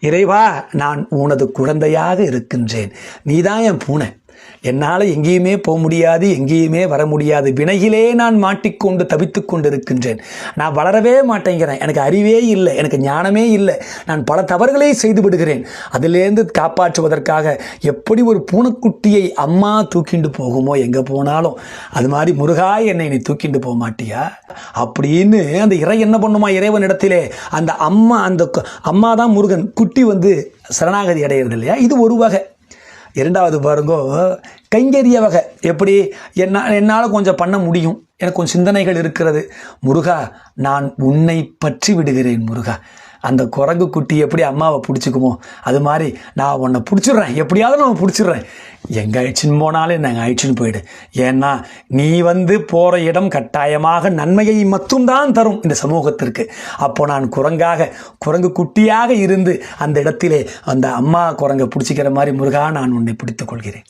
இறைவா நான் உனது குழந்தையாக இருக்கின்றேன். நீதான் என் பூனை. என்னால் எங்கேயுமே போக முடியாது எங்கேயுமே வர முடியாது. வினையிலே நான் மாட்டிக்கொண்டு தவித்து கொண்டிருக்கின்றேன். நான் வளரவே மாட்டேங்கிறேன். எனக்கு அறிவே இல்லை எனக்கு ஞானமே இல்லை. நான் பல தவறுகளை செய்து விடுகிறேன். அதிலேருந்து காப்பாற்றுவதற்காக எப்படி ஒரு பூனைக்குட்டியை அம்மா தூக்கிண்டு போகுமோ எங்கே போனாலும். அது மாதிரி முருகா என்னை நீ தூக்கிண்டு போக மாட்டியா? அப்படின்னு அந்த இறை என்ன பண்ணுமா இறைவன் இடத்திலே அந்த அம்மா அந்த அம்மா தான் முருகன். குட்டி வந்து சரணாகதி அடையிறது இல்லையா? இது ஒரு வகை. இரண்டாவது பாருங்கோ கைங்கரிய வகை. எப்படி? என்ன என்னால் கொஞ்சம் பண்ண முடியும். எனக்கு கொஞ்சம் சிந்தனைகள் இருக்கிறது. முருகா நான் உன்னை பற்றி விடுகிறேன் முருகா. அந்த குரங்கு குட்டி எப்படி அம்மாவை பிடிச்சிக்குமோ அது மாதிரி நான் உன்னை பிடிச்சிடுறேன். எப்படியாவது நான் பிடிச்சிடுறேன். எங்கே அழிச்சின்னு போனாலும் நாங்கள் அழிச்சின்னு போயிடு. ஏன்னா நீ வந்து போகிற இடம் கட்டாயமாக நன்மையை மட்டும்தான் தரும் இந்த சமூகத்திற்கு. அப்போ நான் குரங்காக குரங்கு குட்டியாக இருந்து அந்த இடத்திலே அந்த அம்மா குரங்கை பிடிச்சிக்கிற மாதிரி முருகா நான் உன்னை பிடித்துக் கொள்கிறேன்.